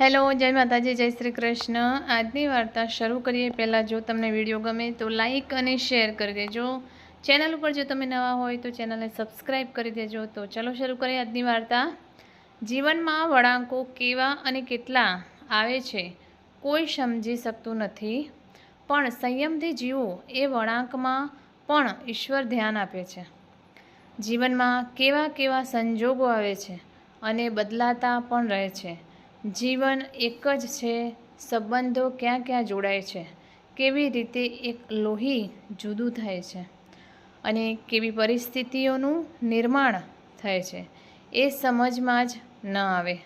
Hello, જય માતાજી, જય શ્રી કૃષ્ણ. આજની વાર્તા શરૂ કરીએ પહેલાં જો તમને વીડિયો ગમે તો લાઈક અને શેર કરી દેજો. ચેનલ ઉપર જો તમે નવા હોય તો ચેનલને સબસ્ક્રાઈબ કરી દેજો. તો ચલો શરૂ કરીએ આજની વાર્તા. જીવનમાં વળાંકો કેવા અને કેટલા આવે છે, કોઈ સમજી શકતું નથી. પણ સંયમથી જીવો એ વળાંકમાં પણ ઈશ્વર ધ્યાન આપે છે. જીવનમાં કેવા કેવા સંજોગો આવે છે અને બદલાતા પણ રહે છે. જીવન એક જ છે, સંબંધો ક્યાં ક્યાં જોડાય છે, કેવી રીતે એક લોહી જુદું થાય છે અને કેવી પરિસ્થિતિઓનું નિર્માણ થાય છે, એ સમજમાં જ ન આવે.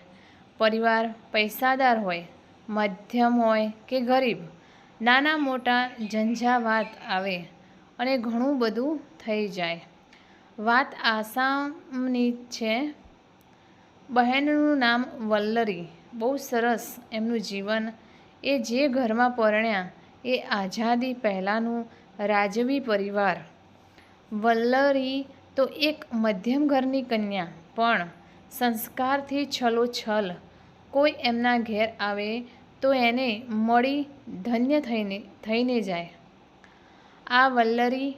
પરિવાર પૈસાદાર હોય, મધ્યમ હોય કે ગરીબ, નાના મોટા ઝંઝાવાત આવે અને ઘણું બધું થઈ જાય. વાત આસામની છે, બહેનનું નામ વલ્લરી બહુ સરસ એમનું જીવન. એ જે ઘરમાં પરણ્યા, એ આઝાદી પહેલાંનું રાજવી પરિવાર. વલ્લરી તો એક મધ્યમ ઘરની કન્યા, પણ સંસ્કારથી છલોછલ કોઈ એમના ઘેર આવે તો એને મળી ધન્ય થઈને થઈને જાય. આ વલ્લરી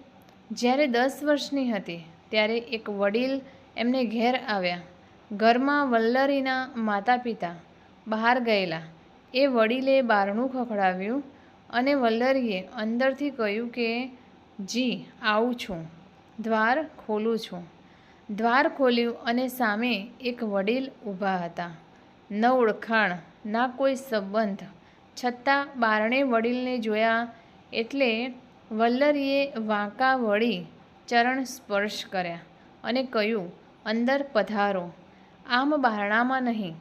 જ્યારે દસ વર્ષની હતી, ત્યારે એક વડીલ એમને ઘેર આવ્યા. ઘરમાં વલ્લરીના માતા પિતા બહાર ગયેલા. એ વડીલે બારણું ખખડાવ્યું અને વલ્લરીએ અંદરથી કહ્યું કે, જી, આવું છું. દ્વાર ખોલું છું. દ્વાર ખોલ્યું અને સામે એક વડીલ ઊભા હતા. ન ઓળખાણ, ના કોઈ સંબંધ. છતાં બારણે વડીલને જોયા એટલે વલ્લરીએ વાંકા વળી ચરણ સ્પર્શ કર્યા અને કહ્યું, અંદર પધારો. આમ બારણામાં નહીં.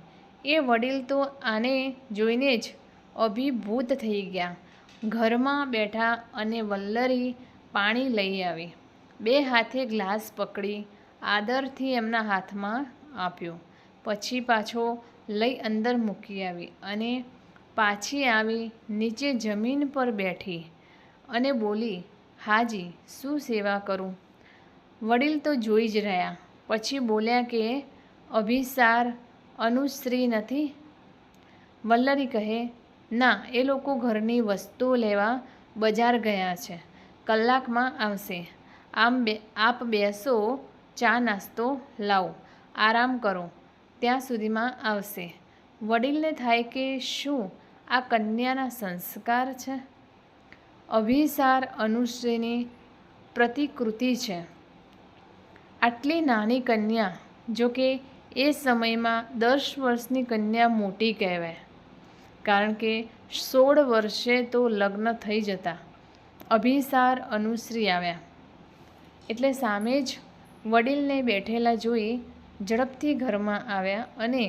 એ વડીલ તો આને જોઈને જ અભિભૂત થઈ ગયા. ઘરમાં બેઠા અને વલ્લરી પાણી લઈ આવી. બે હાથે ગ્લાસ પકડી આદરથી એમના હાથમાં આપ્યો. પછી પાછો લઈ અંદર મૂકી આવી અને પાછી આવી નીચે જમીન પર બેઠી અને બોલી, હાજી, શું સેવા કરું? વડીલ તો જોઈ જ રહ્યા. પછી બોલ્યા કે, અભિસાર અનુશ્રી નથી. વલ્લરી કહે, ના, એ લોકો ઘરની વસ્તુઓ લેવા બજાર ગયા છે. કલાકમાં આવશે. આમ બે, આપ બેસો, ચા નાસ્તો લાવો. આરામ કરો. ત્યાં સુધીમાં આવશે. વડીલને થાય કે શું? આ કન્યાના સંસ્કાર છે? અભિસાર અનુશ્રીની પ્રતિકૃતિ છે. આટલી નાની કન્યા, જો કે એ સમયમાં દસ વર્ષની કન્યા મોટી કહેવાય. કારણ કે સોળ વર્ષે તો લગ્ન થઈ જતા. અભિસાર અનુશ્રી આવ્યા. એટલે સામે જ વડીલને બેઠેલા જોઈ ઝડપથી ઘરમાં આવ્યા અને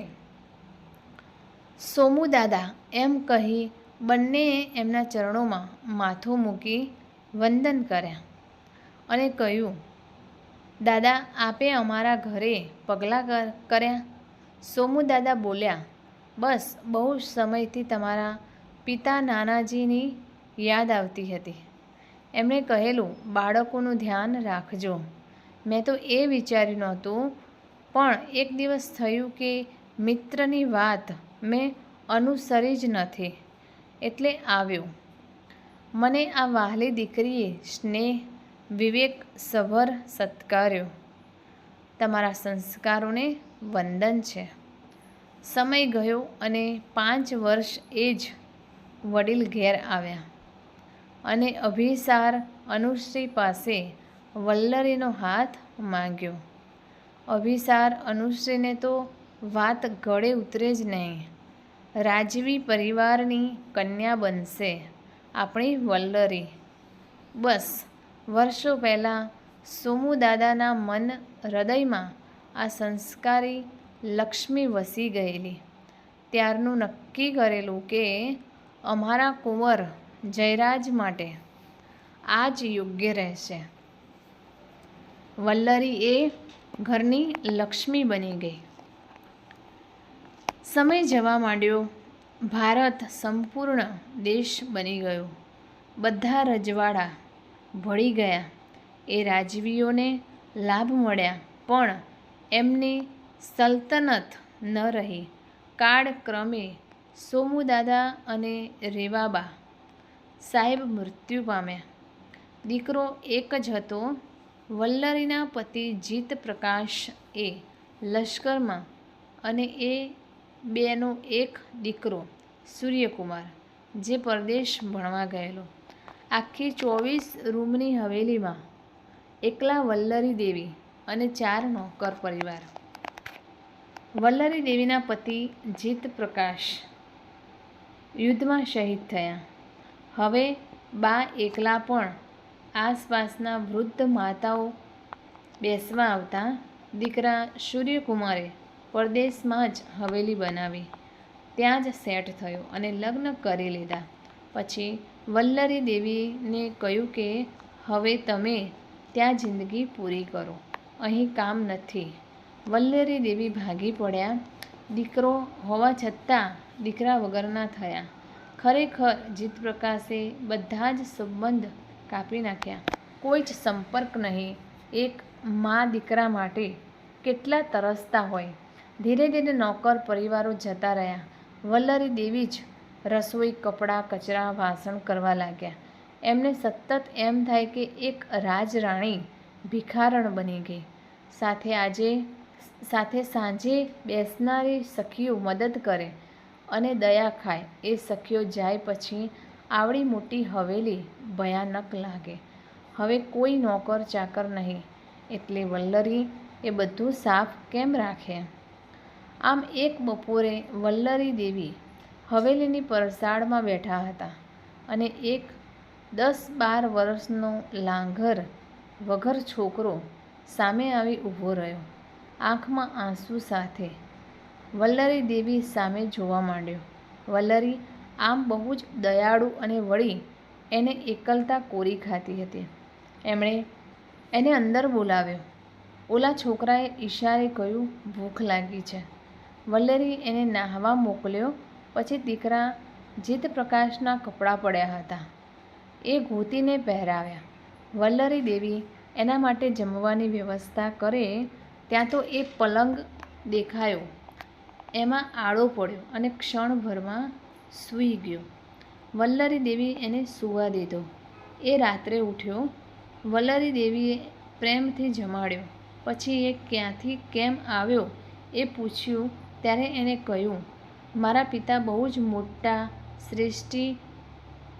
સોમુ દાદા, એમ કહી બંનેએ એમના ચરણોમાં માથું મૂકી વંદન કર્યા અને કહ્યું દાદા, આપે અમારા ઘરે પગલાં કર્યા. સોમુ દાદા બોલ્યા, બસ, બહુ સમયથી તમારા પિતા નાનાજીની યાદ આવતી હતી. એમણે કહેલું, બાળકોનું ધ્યાન રાખજો. મેં તો એ વિચાર્યું નહોતું, પણ એક દિવસ થયું કે મિત્રની વાત મેં અનુસરી જ નથી, એટલે આવ્યો. મને આ વહાલી દીકરીએ સ્નેહ વિવેક સભર સત્કાર્યો. તમારા સંસ્કારોને વંદન છે. સમય ગયો અને પાંચ વર્ષ એ જ વડીલ ઘેર આવ્યા. અને અભિસાર અનુશ્રી પાસે વલ્લરીનો હાથ માંગ્યો. અભિસાર અનુશ્રીને તો વાત ગળે ઉતરે જ નહીં. રાજવી પરિવારની કન્યા બનશે આપણી વલ્લરી. બસ વર્ષો પહેલાં સોમુ દાદાના મન હૃદયમાં આ સંસ્કારી લક્ષ્મી વસી ગયેલી. ત્યારનું નક્કી કરેલું કે અમારા કુંવર જયરાજ માટે આ જ યોગ્ય રહેશે. વલ્લરી એ ઘરની લક્ષ્મી બની ગઈ. સમય જવા માંડ્યો. ભારત સંપૂર્ણ દેશ બની ગયો. બધા રજવાડા ભળી ગયા. એ રાજવીઓને લાભ મળ્યા, પણ એમની સલ્તનત ન રહી. કાળક્રમે સોમુદાદા અને રેવાબા સાહેબ મૃત્યુ પામ્યા. દીકરો એક જ હતો, વલ્લરીના પતિ જીત પ્રકાશ એ લશ્કરમાં અને એ બેનો એક દીકરો, સૂર્યકુમાર, જે પરદેશ ભણવા ગયેલો. આખી ચોવીસ રૂમની હવેલીમાં એકલા વલ્લરી દેવી અને ચાર નોકર પરિવાર વલ્લરી દેવીના પતિ જીત પ્રકાશ યુદ્ધમાં શહીદ થયા. હવે બા એકલા પણ આસપાસના વૃદ્ધ માતાઓ બેસવા આવતા દીકરા સૂર્યકુમારે પરદેશમાં જ હવેલી બનાવી. ત્યાં જ સેટ થયો અને લગ્ન કરી લીધા. પછી વલ્લરી દેવીને કહ્યું કે, હવે તમે ત્યાં જિંદગી પૂરી કરો. અહીં કામ નથી. વલ્લરી દેવી ભાગી પડ્યા. દીકરો હોવા છતાં દીકરા વગરના થયા. ખરેખર જીત પ્રકાશે બધા જ સંબંધ કાપી નાખ્યા. કોઈ જ સંપર્ક નહીં. એક મા દીકરા માટે કેટલા તરસતા હોય. ધીરે ધીરે નોકર પરિવારો જતા રહ્યા. વલ્લરી દેવી જ રસોઈ, કપડાં, કચરા, વાસણ કરવા લાગ્યા. એમને સતત એમ થાય કે એક રાજરાણી ભિખારણ બની ગઈ. સાથે આજે, સાથે સાંજે બેસનારી સખીઓ મદદ કરે અને દયા ખાય. એ સખીઓ જાય પછી આવડી મોટી હવેલી ભયાનક લાગે. હવે કોઈ નોકર ચાકર નહીં. એટલે વલ્લરી એ બધું સાફ કેમ રાખે? આમ એક બપોરે વલ્લરી દેવી હવેલીની પરસાળમાં બેઠા હતા અને એક દસ બાર વર્ષનો લાંઘર વગર છોકરો સામે આવી ઊભો રહ્યો. આંખમાં આંસુ સાથે વલ્લરી દેવી સામે જોવા માંડ્યો. વલ્લરી આમ બહુ જ દયાળુ અને વળી એને એકલતા કોરી ખાતી હતી. એમણે એને અંદર બોલાવ્યો. ઓલા છોકરાએ ઈશારે કહ્યું, ભૂખ લાગી છે. વલ્લરી એને નાહવા મોકલ્યો પછી દીકરા જીત પ્રકાશના કપડાં પડ્યા હતા. એ ગોતીને પહેરાવ્યા. વલ્લરી દેવી એના માટે જમવાની વ્યવસ્થા કરે ત્યાં તો એ પલંગ દેખાયો. એમાં આડો પડ્યો અને ક્ષણભરમાં સૂઈ ગયો. વલ્લરી દેવી એને સૂવા દીધો. એ રાત્રે ઉઠ્યો. વલ્લરી દેવીએ પ્રેમથી જમાડ્યો. પછી એ ક્યાંથી કેમ આવ્યો એ પૂછ્યું. ત્યારે એણે કહ્યું મારા પિતા બહુ જ મોટા શ્રેષ્ઠી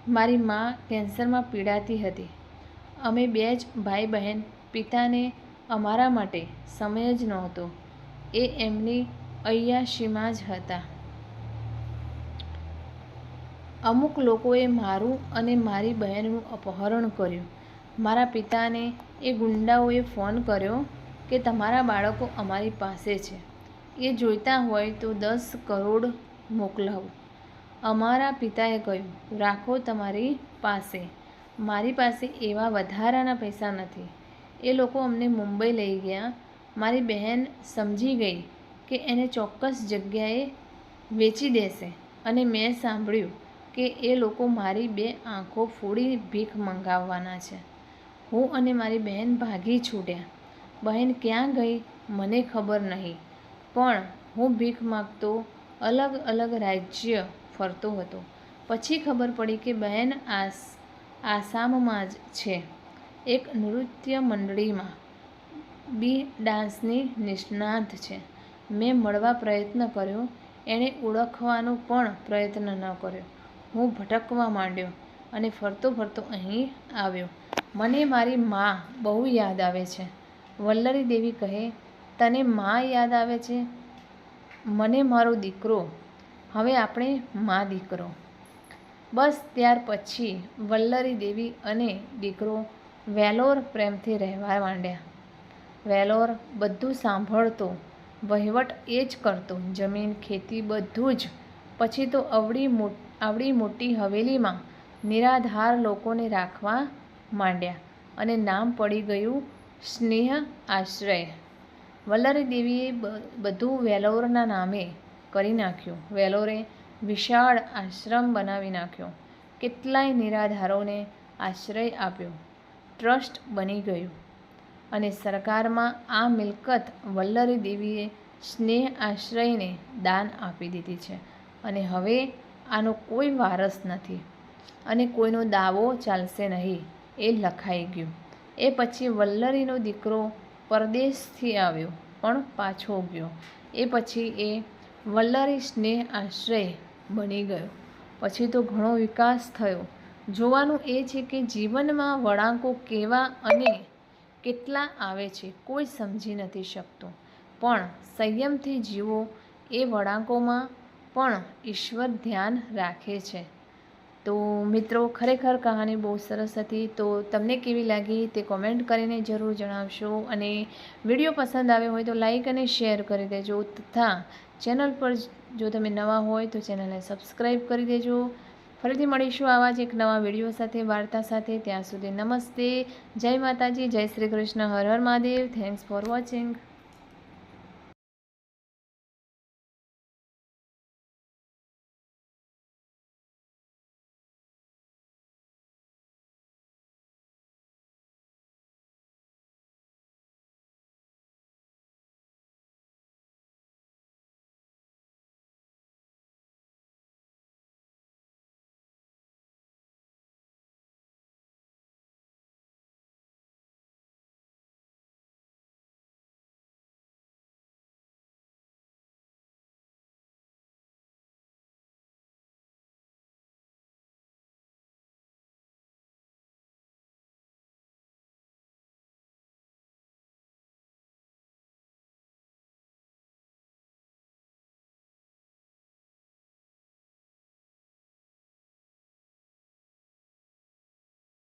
મારી મા કેન્સરમાં પીડાતી હતી. અમે બે જ ભાઈ બહેન પિતાને અમારા માટે સમય જ નહોતો. એ એમની અય્યાશીમાં જ હતા. અમુક લોકોએ મારું અને મારી બહેનનું અપહરણ કર્યું. મારા પિતાને એ ગુંડાઓએ ફોન કર્યો કે તમારા બાળકો અમારી પાસે છે. એ જોઈતા હોય તો દસ કરોડ મોકલાવો. અમારા પિતાએ કહ્યું, રાખો તમારી પાસે. મારી પાસે એવા વધારાના પૈસા નથી. એ લોકો અમને મુંબઈ લઈ ગયા. મારી બહેન સમજી ગઈ કે એને ચોક્કસ જગ્યાએ વેચી દેશે અને મેં સાંભળ્યું કે એ લોકો મારી બે આંખો ફોડી ભીખ મંગાવવાના છે. હું અને મારી બહેન ભાગી છૂટ્યા. બહેન ક્યાં ગઈ મને ખબર નહીં, પણ હું ભીખ માગતો અલગ અલગ રાજ્ય ફરતો હતો. પછી ખબર પડી કે બહેન આસ, આસામમાં જ છે. એક નૃત્ય મંડળીમાં બી ડાન્સની નિષ્ણાત છે. મેં મળવા પ્રયત્ન કર્યો. એણે ઓળખવાનો પણ પ્રયત્ન ન કર્યો. હું ભટકવા માંડ્યો અને ફરતો ફરતો અહીં આવ્યો. મને મારી મા બહુ યાદ આવે છે. વલ્લરી દેવી કહે, તને મા યાદ આવે છે? મને મારો દીકરો, હવે આપણે મા દીકરો. બસ ત્યાર પછી વલ્લરી દેવી અને દીકરો વેલોર પ્રેમથી રહેવા માંડ્યા. વેલોર બધું સાંભળતો, વહીવટ એ જ કરતો, જમીન, ખેતી બધું જ. પછી તો અવળી આવડી મોટી હવેલીમાં નિરાધાર લોકોને રાખવા માંડ્યા અને નામ પડી ગયું સ્નેહ આશ્રય. વલ્લરી દેવીએ બધું વેલોરના નામે કરી નાખ્યું. વેલોરે વિશાળ આશ્રમ બનાવી નાખ્યો. કેટલાય નિરાધારોને આશ્રય આપ્યો. ટ્રસ્ટ બની ગયું. અને સરકારમાં આ મિલકત વલ્લરી દેવીએ સ્નેહ આશ્રયને દાન આપી દીધી છે. અને હવે આનો કોઈ વારસ નથી. અને કોઈનો દાવો ચાલશે નહીં, એ લખાઈ ગયું. એ પછી વલ્લરીનો દીકરો પરદેશથી આવ્યો, પણ પાછો ગયો. એ પછી એ વલ્લરીશને આશ્રય બની ગયો. પછી તો ઘણો વિકાસ થયો. જોવાનું એ છે કે જીવનમાં વળાંકો કેવા અને કેટલા આવે છે કોઈ સમજી નથી શકતું. પણ સંયમથી જીવો એ વળાંકોમાં પણ ઈશ્વર ધ્યાન રાખે છે. તો મિત્રો, ખરેખર કહાની બહુ સરસ હતી. તો તમને કેવી લાગી તે કોમેન્ટ કરીને જરૂર જણાવશો. અને વીડિયો પસંદ આવ્યો હોય તો લાઈક અને શેર કરી દેજો. તથા ચેનલ પર જો તમે નવા હોય તો ચેનલને સબસ્ક્રાઈબ કરી દેજો. ફરીથી મળીશું આવા જ એક નવા વીડિયો સાથે, વાર્તા સાથે. ત્યાં સુધી નમસ્તે. જય માતાજી, જય Shri Krishna. Har Har Mahadev. Thanks for watching